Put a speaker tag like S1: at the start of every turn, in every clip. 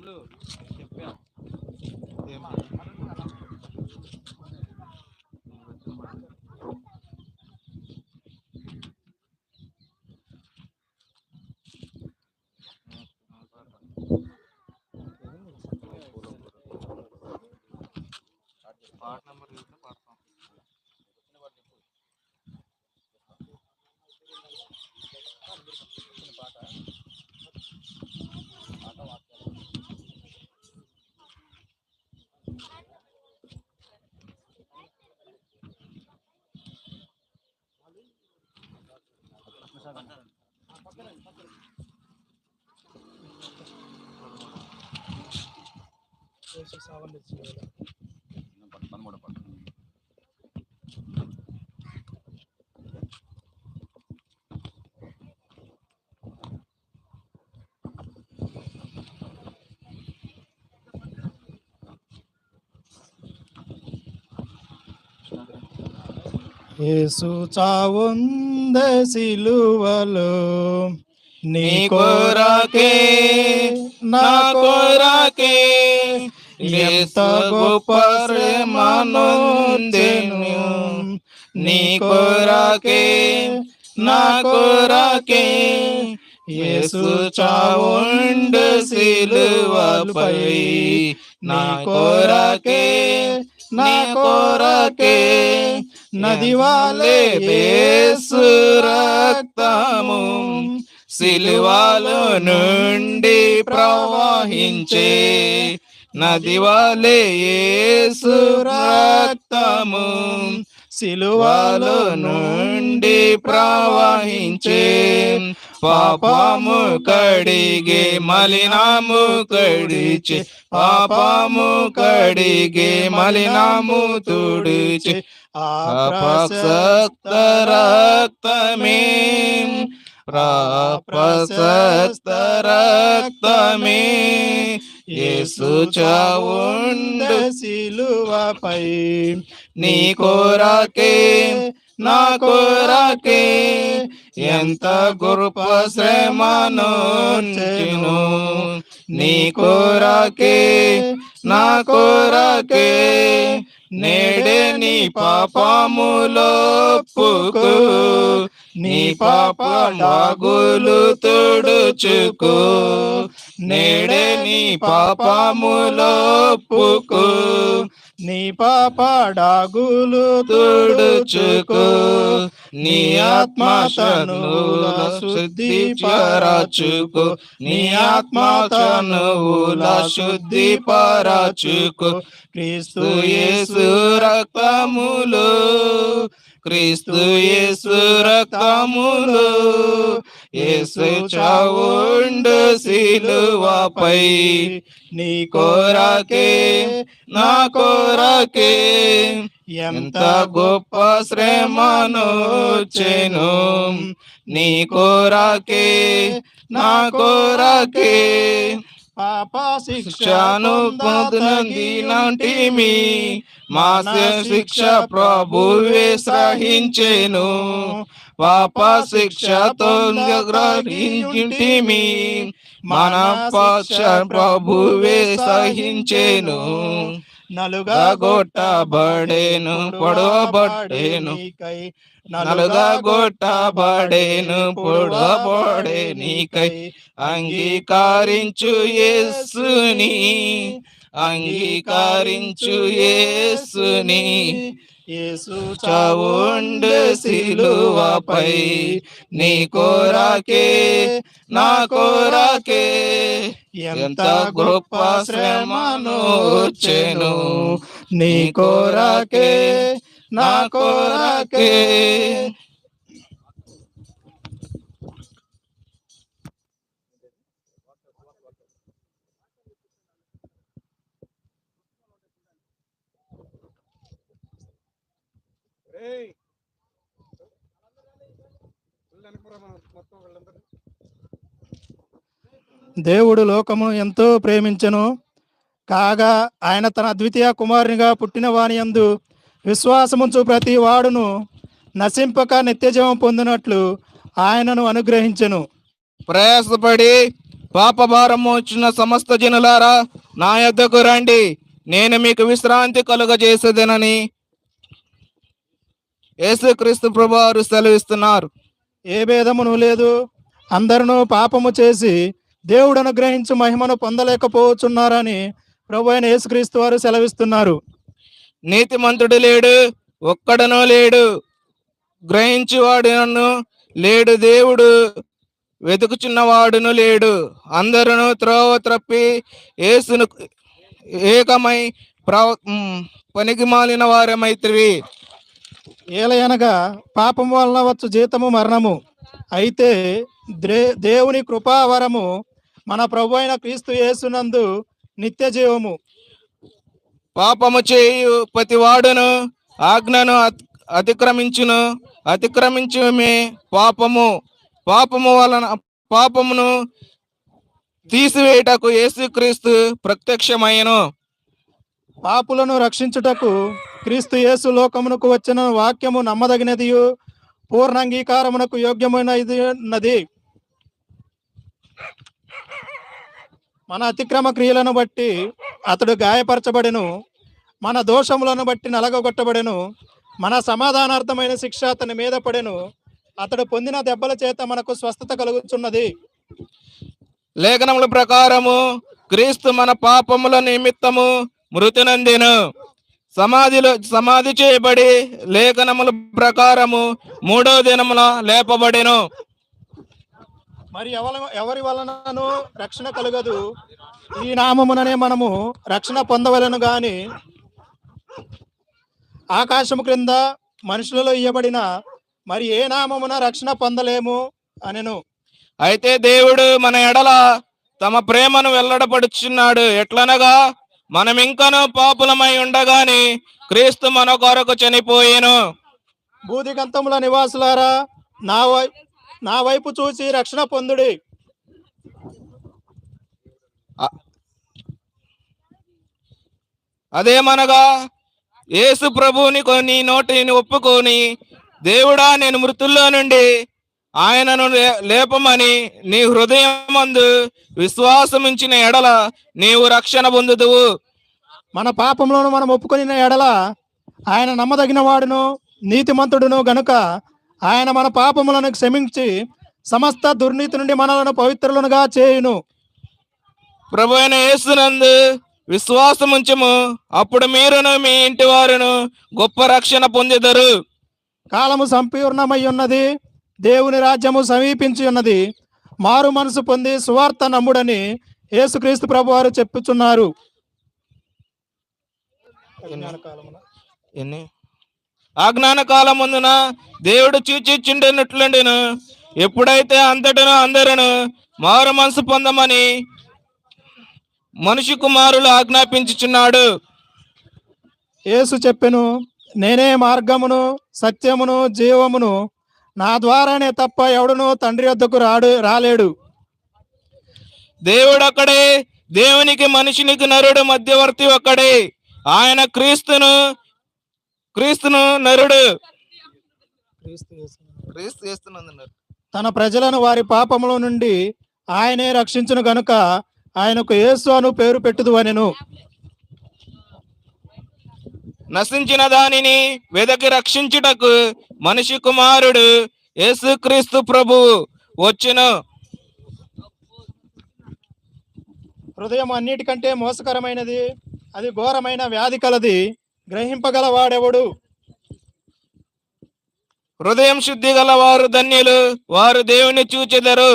S1: 不要，别骂。
S2: యేసు చావుంద సిలువలో నీ
S1: నీ కొరకే నా కొరకే ఎంత గొప్ప శ్రమనొందెను నీ కొరకే నా కొరకే యేసు చావుండు సిలువపై నా కొరకే నా కొరకే నది వాలే యేసు రక్తము సిలువలో నుండి ప్రవహించే నది యేసు రక్తము సిలువలో నుండి ప్రవహించే. పాపము కడిగే మలినాము కడిచి. పాపము కడిగే మలినాము తుడిచి. అపసక్త రక్తమే. ప్రశస్త రక్తమే. యేసు చావుండు
S2: సిలువపై
S1: నీ కోరాకే నా కోరాకే ఎంత గొప్ప శ్రమనొచ్చెను నీ కోరాకే నా కోరాకే నేడే నీ పాపములోపుకు నీ పాప మగులు తుడుచుకో. నేడే నీ పాపములోపుకు
S2: నీ పాప డాగులు
S1: తుడుచుకు. నీ ఆత్మ తనువుల శుద్ధి పరచుకు. నీ ఆత్మ తనువుల శుద్ధి పరచుకు. క్రీస్తు యేసు రక్తములు క్రీస్తు యేసు రక్తములు యేసు చావుండు సిలువపై. నీ కోరకే నా కోరకే ఎంత గొప్ప శ్రమనొచ్చెను నీ కోరకే నా కోరకే
S2: పాప శిక్షను
S1: పొందినంటి మీ మా శిక్ష ప్రభువే సహించేను. పాప శిక్షతో గ్రహించింటిమి మన పక్ష ప్రభువే సహించేను.
S2: నలుగా
S1: గొట్టబడేను పొడవబడేను. నలుగా గొట్టబడేను పొడవబడే నీకై అంగీకరించు యేసుని. అంగీకరించు యేసుని.
S2: యేసు
S1: చావుండు సిలువపై నీ కోరాకే నా కోరాకే. ఎంత గొప్ప శ్రమను వచ్చెను నీ కోరాకే నా కోరాకే.
S2: దేవుడు లోకమును ఎంతో ప్రేమించెను. కాగా ఆయన తన అద్వితీయ కుమారునిగా పుట్టిన వాని యందు విశ్వాసముంచు ప్రతి వాడును. నశింపక నిత్యజీవం పొందినట్లు ఆయనను అనుగ్రహించెను.
S1: ప్రయాసపడి పాప భారం వచ్చిన సమస్త జనులారా నా యొద్దకు రండి. నేను మీకు విశ్రాంతి కలుగజేసేదనని యేసుక్రీస్తు ప్రభువారు సెలవిస్తున్నారు.
S2: ఏ భేదమును లేదు. అందరూ పాపము చేసి దేవుడు అనుగ్రహించు మహిమను పొందలేకపోతున్నారని ప్రభు అయిన యేసుక్రీస్తు వారు సెలవిస్తున్నారు.
S1: నీతిమంతుడు లేడు ఒక్కడనూ లేడు. గ్రహించువాడును లేడు దేవుడు వెతుకుచున్నవాడును లేడు. అందరూ త్రోవ త్రప్పి యేసును ఏకమై ప్ర పనికి మాలిన వారమైత్రివి
S2: ఏలయనగా పాపం వలన వచ్చు జీతము మరణము. అయితే దేవుని కృపావరము మన ప్రభు అయిన క్రీస్తు యేసునందు నిత్య జీవము.
S1: పాపము చేయు ప్రతివాడును ఆజ్ఞను అత్- అతిక్రమించును అతిక్రమించుమే పాపము. పాపము వలన పాపమును తీసివేయటకు యేసుక్రీస్తు ప్రత్యక్షమైనను
S2: పాపులను రక్షించుటకు క్రీస్తు యేసు లోకమునకు వచ్చిన వాక్యము నమ్మదగినదియు పూర్ణ అంగీకారమునకు యోగ్యమైనది. ఉన్నది మన అతిక్రమ క్రియలను బట్టి అతడు గాయపరచబడెను మన దోషములను బట్టి నలగొట్టబడెను మన సమాధానార్థమైన శిక్ష అతని మీద పడెను. అతడు పొందిన దెబ్బల చేత మనకు స్వస్థత కలుగుతున్నది
S1: లేఖనముల ప్రకారము క్రీస్తు మన పాపముల నిమిత్తము మృతి నందెను. సమాధిలో సమాధి చేయబడి లేఖనముల ప్రకారము మూడో దినమున లేపబడెను.
S2: మరి ఎవరి ఎవరి వలనను రక్షణ కలగదు. ఈ నామముననే మనము రక్షణ పొందవలను గాని ఆకాశము క్రింద మనుషులలో ఇయ్యబడిన మరి ఏ నామమున రక్షణ పొందలేము అనెను.
S1: అయితే దేవుడు మన ఎడల తమ ప్రేమను వెల్లడపడుచున్నాడు. ఎట్లనగా మనం ఇంకనూ పాపులమై ఉండగాని క్రీస్తు మన కొరకు చనిపోయేను.
S2: భూదిగంతముల నివాసులారా నా వై నా వైపు చూసి రక్షణ పొందుడి.
S1: అదేమనగా యేసు ప్రభువుని కొని నోటిని ఒప్పుకొని దేవుడా నేను మృతుల్లో నుండి ఆయనను లేపమని నీ హృదయమందు విశ్వాసముంచిన ఎడల నీవు రక్షణ పొందుదువు.
S2: మన పాపములను మనం ఒప్పుకొనిన ఎడల ఆయన నమ్మదగిన వాడును నీతిమంతుడును గనుక ఆయన మన పాపములను క్షమించి సమస్త దుర్నీతి నుండి మనలను పవిత్రులనుగా చేయును.
S1: ప్రభు అయిన యేసునందు విశ్వాసముంచము. అప్పుడు మీరును మీ ఇంటి వారును గొప్ప రక్షణ పొందిదరు.
S2: కాలము సంపూర్ణమై ఉన్నది. దేవుని రాజ్యము సమీపించి ఉన్నది. మారు మనసు పొంది సువార్త నమ్ముడని యేసుక్రీస్తు ప్రభు వారు చెప్పుచున్నారు.
S1: ఆజ్ఞాన కాలమందున దేవుడు చూచిచ్చిండినట్లుండెను. ఎప్పుడైతే అంతటను అందరును మారు మనసు పొందమని మనిషి కుమారులు ఆజ్ఞాపించుచున్నాడు.
S2: యేసు చెప్పెను నేనే మార్గమును సత్యమును జీవమును నా ద్వారానే తప్ప ఎవడును తండ్రి వద్దకు రాడు రాలేడు.
S1: దేవుడు అక్కడే దేవునికి మనిషినికి నరుడు మధ్యవర్తి ఒక్కడే. ఆయన క్రీస్తును క్రీస్తును నరుడు.
S2: తన ప్రజలను వారి పాపముల నుండి ఆయనే రక్షించును గనుక ఆయనకు యేసు అను పేరు పెట్టుదు అనెను
S1: నశించిన దానిని వెదకి రక్షించుటకు మనిషి కుమారుడు యేసుక్రీస్తు ప్రభు వచ్చును
S2: హృదయం అన్నిటికంటే మోసకరమైనది అది ఘోరమైన వ్యాధి కలది గ్రహింపగల వాడెవడు
S1: హృదయం శుద్ధి గల వారు ధన్యులు వారు దేవుని చూచెదరు.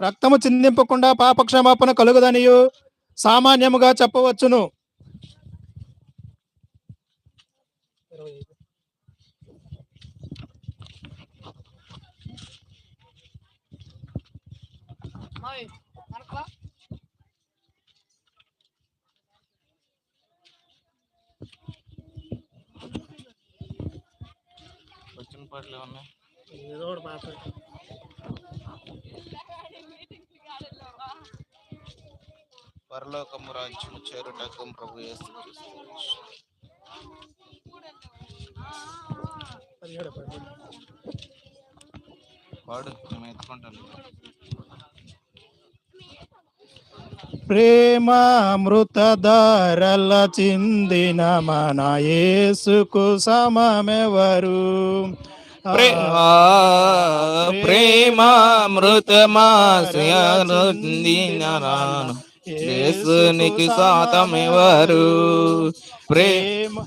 S2: రక్తము చిందింపకుండా పాపక్షమాపణ కలుగుదనియు సామాన్యముగా చెప్పవచ్చును.
S1: వచ్చిన పాటలు ఏమన్నా? పరలోకము రాజ్యము చేరుటకు ప్రభు యేసుక్రీస్తు పాడు మేము ఎత్తుకుంటాను
S2: ప్రేమామృతధారల చిందిన మన యేసుకు సమమెవరు?
S1: ప్రే- ఆ, ప్రేమామృతమాను యేసునికి ప్రే
S2: ప్రేమ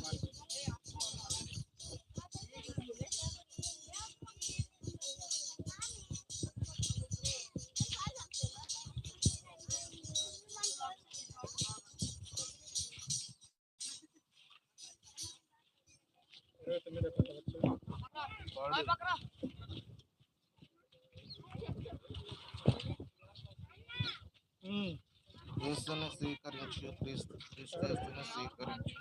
S1: క్రీస్తుని స్వీకరించు క్రీస్తు క్రీస్తుని స్వీకరించు.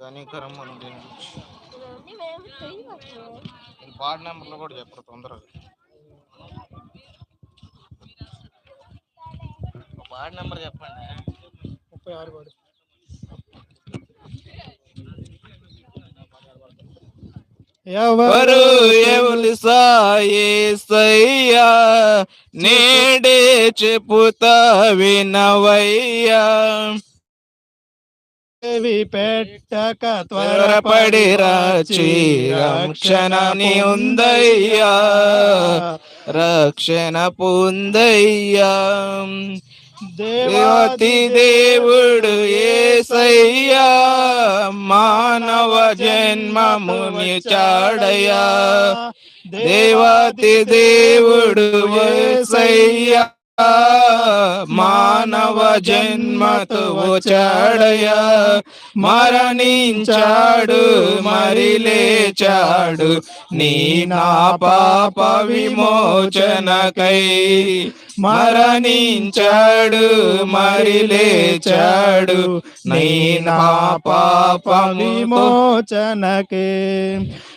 S1: కనికరం అందించు ఈ వార్డ్ నెంబర్లు కూడా చెప్పరు తొందరగా. వార్డ్ నెంబర్ చెప్పండి.
S2: ముప్పై ఆరు వాడు
S1: ఎవరు ఎవరు సాయేసయ్యా? నేడే చెప్పుతా వినవయ్యా.
S2: పెట్టక
S1: త్వరపడి రాచి రక్షణ నీ ఉందయ్యా. రక్షణ పొందయ్యా. దేవతి దేవుడు ఏసయ్యా మానవ జన్మముని చాడయా దేవతి దేవుడు ఏసయ్యా. మానవ జన్మతో చాడయ మరణించాడు మరి లేచాడు. నీ నా పాప విమోచనకై మరణించాడు మరి లేచాడు. నీ నా పాప
S2: విమోచనకే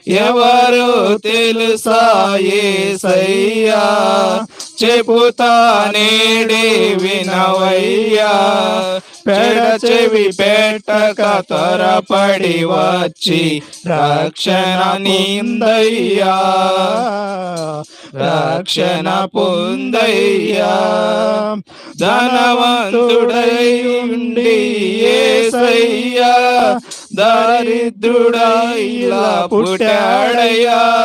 S1: ఎవరు తెలుసా సయ్యా చెబుతా నేడే వినవయ్యా. పెడ చెవి పెట్టక త్వరపడి వచ్చి రక్షణ నిందయ్యా. రక్షణ పొందయ్యా. ధనవంతుడై ఉండి ఏసయ్యా. దరిద్రుడై ఇలా పుట్టాడయ్యా.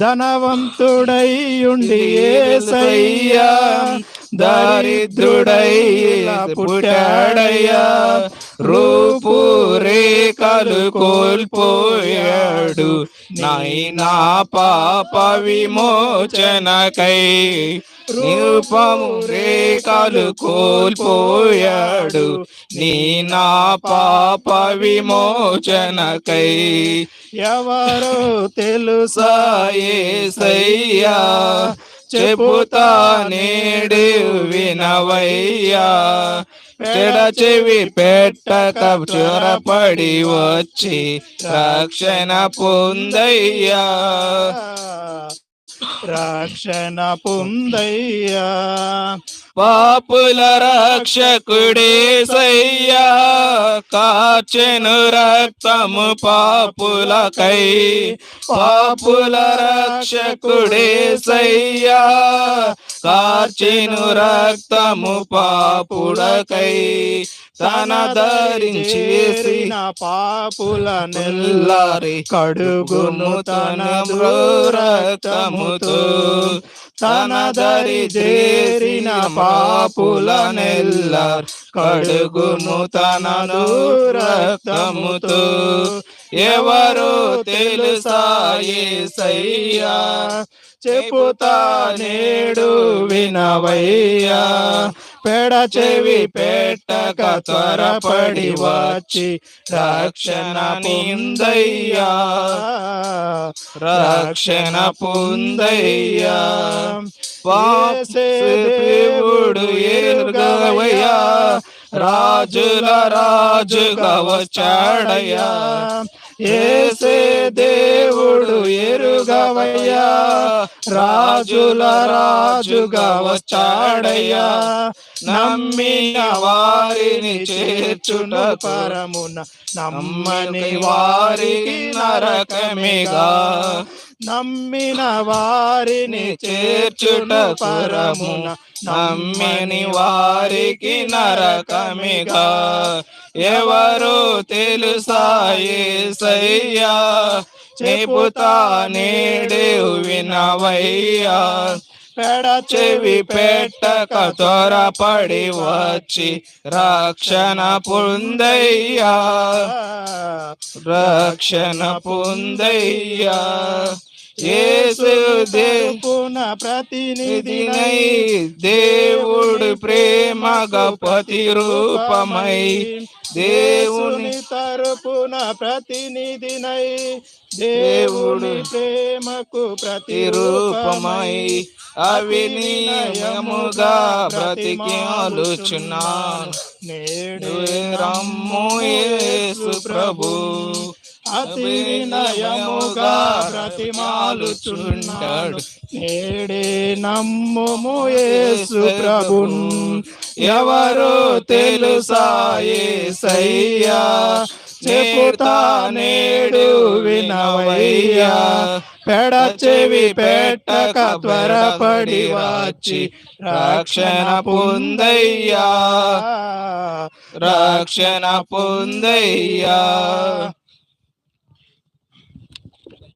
S2: ధనవంతుడై ఉండి ఏసయ్యా.
S1: దారిద్రుడై పుట్టాడయ్యా. రూపు రేఖలు కోల్పోయాడు. నైనా పాప విమోచనకై రూపము రేఖలు కోల్పోయాడు నీ నా పాప విమోచనకై
S2: ఎవరు తెలుసా
S1: సాయేసయ్యా చెబుతా నేడు వినవయ్యా. పెడ చెవి పెట్టక చొరపడి వచ్చి రక్షణ పొందయ్యా.
S2: రక్షణ పొందయ్యా.
S1: పాపుల రక్షకుడేసయ్యా కాచెను రక్తము పాపులకై. పాపుల రక్షకుడేసయ్యా కాచెను రక్తము పాపుడకై. తన ధరించి
S2: చేసిన పాపుల నెల్ల
S1: నెల్లారి
S2: కడుగును తన
S1: రక్తముతో తన దరి చేరిన పాపుల నెల్ల కడుగును తనను రక్తముతో ఎవరో తెలుసా యేసయ్యా చెప్పుతా నేడు వినవయ్యా. పెడ చెవి పెట్టక త్వరపడి వచ్చి రక్షణ పొందయ్యా. రక్షణ పొందయ్యా. వాసేవుడు ఎరుగవయ్యా. రాజుల రాజుగా వచ్చాడయ్యా. ఏసే దేవుడు ఎరుగవయ్యా రాజుల రాజుగా వచ్చాడయ్యా నమ్మిన వారిని చేర్చున
S2: పరమున నమ్మని వారికి నరకమిగా నమ్మిన వారిని చేర్చుట పరమున
S1: నమ్మిని వారికి నరకమిగా ఎవరు తెలుసా సయ్యా? చెబుతా నేడే వినవయ్యా.
S2: పెడ
S1: చెవి పెట్టక త్వరపడి వచ్చి రక్షణ పొందయ్యా. రక్షణ పొందయ్యా. యేసు దేవు
S2: పున ప్రతినిధినై
S1: నిధినై దేవుడు ప్రేమగ ప్రతి రూపమై
S2: దేవుని తరపున ప్రతినిధినై దేవుని ప్రేమకు
S1: రూపమై అవినీయముగా బ్రతికాలుచున్నాను.
S2: నేడు
S1: రమ్ము యేసు ప్రభు
S2: అతి వినయముగా బ్రతిమాలుచున్నాడు నేడే నమ్ముము యేసు ప్రభున్.
S1: ఎవరు తెలుసా యేసయ్యా
S2: చెప్పుతా నేడు వినవయ్యా. పెడ చెవి పెట్టక త్వరపడి వచ్చి
S1: రక్షణ పొందయ్యా. రక్షణ పొందయ్యా.